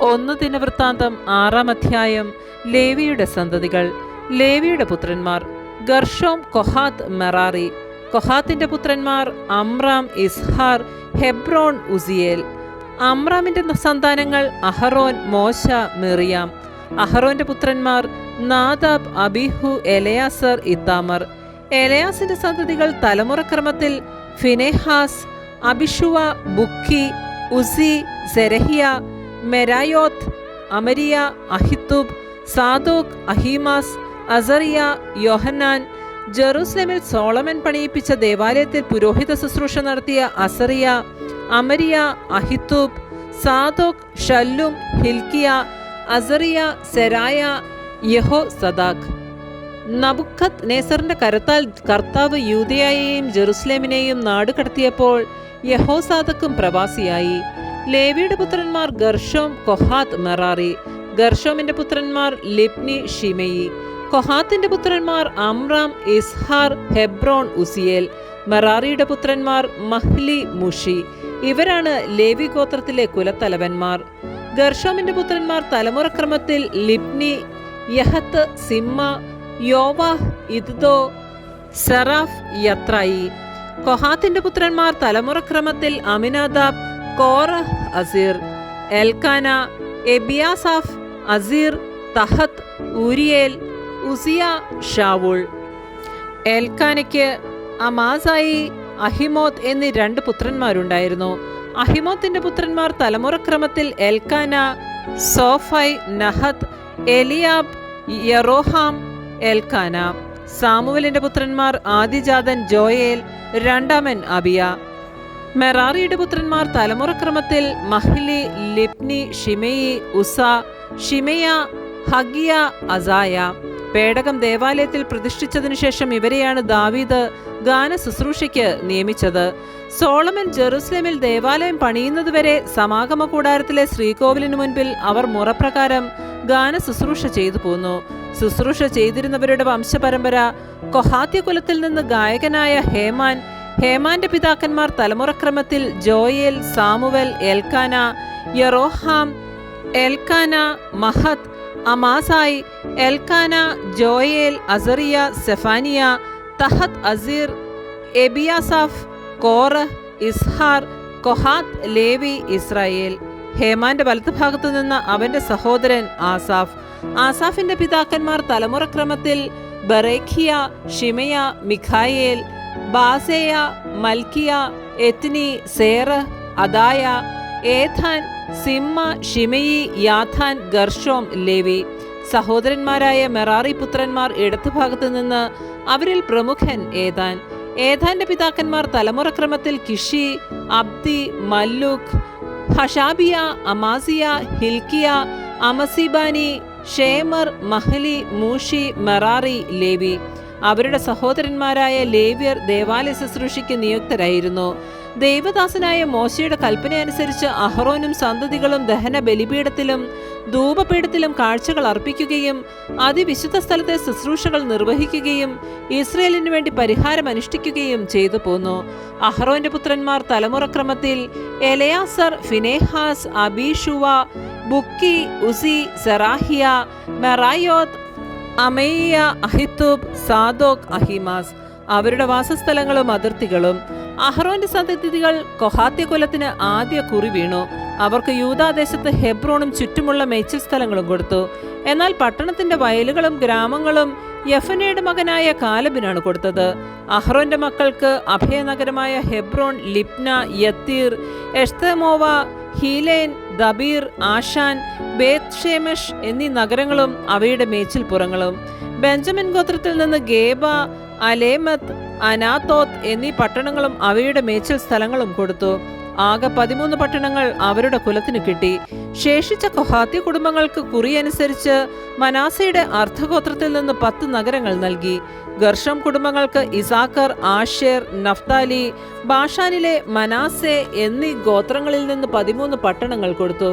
ഒന്ന് ദിനവൃത്താന്തം ആറാം അധ്യായം ലേവിയുടെ സന്തതികൾ. ലേവിയുടെ പുത്രന്മാർ ഗർഷോം കൊഹാത്ത് മെറാറി. കൊഹാത്തിന്റെ പുത്രന്മാർ അമ്രാം ഇസ്ഹാർ ഹെബ്രോൺ ഉസിയേൽ. അമ്രാമിന്റെ സന്താനങ്ങൾ അഹറോൻ മോശ മിറിയാം. അഹറോന്റെ പുത്രന്മാർ നാദാബ് അബിഹു എലയാസർ ഇത്താമർ. എലയാസിന്റെ സന്തതികൾ തലമുറക്രമത്തിൽ Phinehas Abishua Bukki Uzzi Zerahiah Meraioth Amariah Ahitub Zadok Ahimaaz Azariah Johanan ജെറൂസലേമിൽ Solomon പണിയിപ്പിച്ച ദേവാലയത്തിൽ പുരോഹിത ശുശ്രൂഷ നടത്തിയ അസറിയ അമരിയ അഹിത്തൂബ് സാദോക് ഷല്ലും ഹിൽക്കിയ അസറിയ സെരായ യഹോ സദാഖ്. നബുഖത് നേസറിന്റെ കരത്താൽ കർത്താവ് യൂതയായെയും ജെറുസലേമിനെയും നാടുകടത്തിയപ്പോൾ യഹോസാദക്കും പ്രവാസിയായി. ലേവിയുടെ പുത്രന്മാർ ഗർഷോം കൊഹാത്ത് മെറാറി. ഗർഷോമിന്റെ പുത്രന്മാർ ലിപ്നി ഷിമയി കൊഹാത്തിന്റെ പുത്രന്മാർ അമ്രാം ഇസ്ഹാർ ഹെബ്രോൺ ഉസിയേൽ. മെറാറിയുടെ പുത്രന്മാർ മഹ്ലി മുഷി. ഇവരാണ് ലേവി ഗോത്രത്തിലെ കുലത്തലവന്മാർ. ഗർഷോമിന്റെ പുത്രന്മാർ തലമുറക്രമത്തിൽ ലിപ്നി യഹത്ത് സിമ്മ യോവാഹ് ഇദ്ദോ സെറാഫ് യത്രായി. കൊഹാത്തിന്റെ പുത്രന്മാർ തലമുറക്രമത്തിൽ Amminadab Korah Assir. Elkanah Ebiasaph Assir Tahath Uriel Uzziah Shaul. എൽക്കാനയ്ക്ക് Amasai Ahimoth എന്നീ രണ്ട് പുത്രന്മാരുണ്ടായിരുന്നു. അഹിമോത്തിന്റെ പുത്രന്മാർ തലമുറക്രമത്തിൽ Elkanah Zophai Nahath Eliab Jeroham Elkanah സാമുവലിന്റെ പുത്രന്മാർ ആദിജാതൻ ജോയേൽ രണ്ടാമൻ അബിയ. മെറാറിയുടെ പുത്രന്മാർ തലമുറക്രമത്തിൽ Mahli Libni Shimei Uzzah Shimea Haggiah Asaiah. പേടകം ദേവാലയത്തിൽ പ്രതിഷ്ഠിച്ചതിനു ശേഷം ഇവരെയാണ് ദാവീദ് ഗാന ശുശ്രൂഷയ്ക്ക് നിയമിച്ചത്. സോളമൻ ജെറുസലേമിൽ ദേവാലയം പണിയുന്നതുവരെ സമാഗമ കൂടാരത്തിലെ ശ്രീകോവിലിനു മുൻപിൽ അവർ മുറപ്രകാരം ഗാന ശുശ്രൂഷ ചെയ്തു പോന്നു. ശുശ്രൂഷ ചെയ്തിരുന്നവരുടെ വംശപരമ്പര കൊഹാത്യ കുലത്തിൽ നിന്ന് ഗായകനായ ഹേമാൻ ഹേമാന്റെ പിതാക്കന്മാർ തലമുറക്രമത്തിൽ Joel Samuel Elkanah Jeroham Elkanah Mahath Amasai Elkanah Joel Azariah Zephaniah Tahath Assir Ebiasaph Korah Izhar Kohath Levi Israel. ഹേമാന്റെ വലത്തുഭാഗത്തു നിന്ന് അവന്റെ സഹോദരൻ ആസാഫ്. ആസാഫിന്റെ പിതാക്കന്മാർ തലമുറക്രമത്തിൽ Berechiah Shimea Michael Baaseiah Malchijah Ethni Zerah Adaiah Ethan Zimmah Shimei യാഥാൻ Gershom Levi. സഹോദരന്മാരായ Merari പുത്രന്മാർ ഇടത്തുഭാഗത്ത് നിന്ന് അവരിൽ പ്രമുഖൻ ഏതാൻ ഏതാന്റെ പിതാക്കന്മാർ തലമുറക്രമത്തിൽ കിഷി അബ്ദി മല്ലുഖ് ഹഷാബിയ അമാസിയ ഹിൽക്കിയ അമസിബാനി ഷേമർ മഹലി മൂഷി മെറാറി ലേവി. അവരുടെ സഹോദരന്മാരായ ലേവ്യർ ദേവാലയ ശുശ്രൂഷയ്ക്ക് നിയുക്തരായിരുന്നു. ദൈവദാസനായ മോശയുടെ കൽപ്പനയനുസരിച്ച് അഹ്റോനും സന്തതികളും ദഹന ബലിപീഠത്തിലും ധൂപപീഠത്തിലും കാഴ്ചകൾ അർപ്പിക്കുകയും അതിവിശുദ്ധ സ്ഥലത്തെ ശുശ്രൂഷകൾ നിർവഹിക്കുകയും ഇസ്രയേലിനു വേണ്ടി പരിഹാരം അനുഷ്ഠിക്കുകയും ചെയ്തു പോന്നു. അഹ്റോന്റെ പുത്രന്മാർ തലമുറക്രമത്തിൽ എലയാസർ ഫിനേഹാസ് അബീഷുവ ബുക്കി ഉസി സെറാഹിയ മെറായോത്ത് അമേയ അഹിത്തൂബ് സാദോക് അഹിമാസ് അവരുടെ വാസസ്ഥലങ്ങളും അതിർത്തികളും അഹ്റോന്റെ സന്തതികൾ കൊഹാത്യ കുലത്തിന് ആദ്യ കുറി വീണു. അവർക്ക് യൂതാദേശത്ത് ഹെബ്രോണും ചുറ്റുമുള്ള മേച്ചിൽ സ്ഥലങ്ങളും കൊടുത്തു. എന്നാൽ പട്ടണത്തിന്റെ വയലുകളും ഗ്രാമങ്ങളും യഫനയുടെ മകനായ കാലബിനാണ് കൊടുത്തത്. അഹ്റോന്റെ മക്കൾക്ക് അഭയനഗരമായ ഹെബ്രോൺ ലിപ്ന യത്തീർ എഷ്തമോവ ഹീലേൻ ദബീർ ആഷാൻ ബേത് ഷേമഷ് എന്നീ നഗരങ്ങളും അവയുടെ മേച്ചിൽപ്പുറങ്ങളും ബെഞ്ചമിൻ ഗോത്രത്തിൽ നിന്ന് ഗേബ അലേമത്ത് അനാത്തോത്ത് എന്നീ പട്ടണങ്ങളും അവയുടെ മേച്ചിൽ സ്ഥലങ്ങളും കൊടുത്തു. ആകെ പതിമൂന്ന് പട്ടണങ്ങൾ അവരുടെ കുലത്തിന് കിട്ടി. ശേഷിച്ച കൊഹാത്തി കുടുംബങ്ങൾക്ക് കുറിയനുസരിച്ച് മനാസയുടെ അർദ്ധഗോത്രത്തിൽ നിന്ന് പത്ത് നഗരങ്ങൾ നൽകി. ഗർഷം കുടുംബങ്ങൾക്ക് ഇസാക്കർ ആഷേർ നഫ്താലി ബാഷാനിലെ മനാസെ എന്നീ ഗോത്രങ്ങളിൽ നിന്ന് പതിമൂന്ന് പട്ടണങ്ങൾ കൊടുത്തു.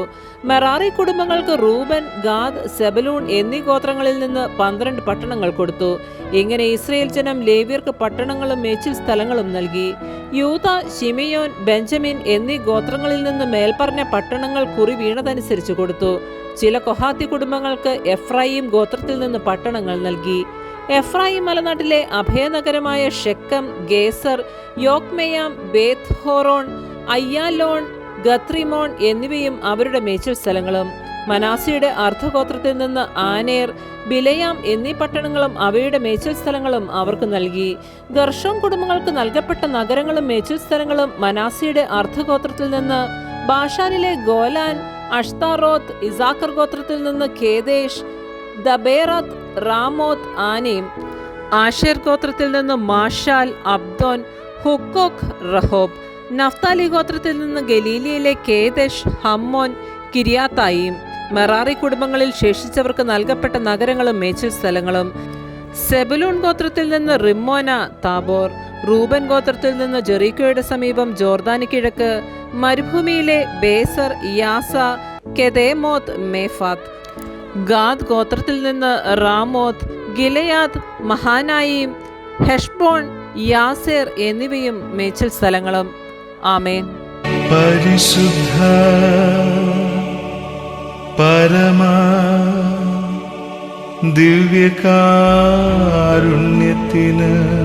മെറാറി കുടുംബങ്ങൾക്ക് റൂബൻ ഗാദ് സെബലൂൺ എന്നീ ഗോത്രങ്ങളിൽ നിന്ന് പന്ത്രണ്ട് പട്ടണങ്ങൾ കൊടുത്തു. ഇങ്ങനെ ഇസ്രയേൽ ജനം ലേവ്യർക്ക് പട്ടണങ്ങളും മേച്ചിൽ സ്ഥലങ്ങളും നൽകി. യൂത ഷിമിയോൻ ബെഞ്ചമിൻ എന്നീ ഗോത്രങ്ങളിൽ നിന്ന് മേൽപ്പറഞ്ഞ പട്ടണങ്ങൾ കുറി വീണതനുസരിച്ച് അനുസരിച്ച് കൊടുത്തു. ചില കൊഹാത്തി കുടുംബങ്ങൾക്ക് എഫ്രായിം ഗോത്രത്തിൽ നിന്ന് പട്ടണങ്ങൾ നൽകി. എഫ്രായിം മലനാട്ടിലെ അഭയനഗരമായ Shechem Gezer Jokmeam Beth Horon Aijalon Gath Rimmon എന്നിവയും അവരുടെ മേച്ചിൽ സ്ഥലങ്ങളും. മനാസിയുടെ അർദ്ധഗോത്രത്തിൽ നിന്ന് ആനേർ ബിലയാം എന്നീ പട്ടണങ്ങളും അവയുടെ മേച്ചിൽ സ്ഥലങ്ങളും അവർക്ക് നൽകി. ഗർഷോം കുടുംബങ്ങൾക്ക് നൽകപ്പെട്ട നഗരങ്ങളും മേച്ചിൽ സ്ഥലങ്ങളും മനാസിയുടെ അർദ്ധഗോത്രത്തിൽ നിന്ന് ബാഷാനിലെ ഗോലാൻ അഷ്താറോത്ത് ഇസാക്കർ ഗോത്രത്തിൽ നിന്ന് കേദേശ് ദബേറത്ത് റാമോത്ത് ആനയും ആഷേർ ഗോത്രത്തിൽ നിന്ന് മാഷാൽ അബ്ദോൻ ഹുക്കോക്ക് റഹോബ് നഫ്താലി ഗോത്രത്തിൽ നിന്ന് ഗലീലിയയിലെ കേദേഷ് ഹമ്മോൻ കിരിയാത്തായിയും മെറാറി കുടുംബങ്ങളിൽ ശേഷിച്ചവർക്ക് നൽകപ്പെട്ട നഗരങ്ങളും മേച്ചിൽ സ്ഥലങ്ങളും സെബലൂൺ ഗോത്രത്തിൽ നിന്ന് റിമ്മോന താബോർ റൂബൻ ഗോത്രത്തിൽ നിന്ന് ജെറീക്കോയുടെ സമീപം ജോർദാന് കിഴക്ക് മരുഭൂമിയിലെ ബേസർ യാസ കെദേമോത്ത് മേഫാത്ത്. ഗാദ് ഗോത്രത്തിൽ നിന്ന് Ramoth Gilead Mahanaim Heshbon Jazer എന്നിവയും മേച്ചിൽ സ്ഥലങ്ങളും. ആമേൻ. പരിശുദ്ധ പരമ ദിവ്യകാരുണ്യത്തിന്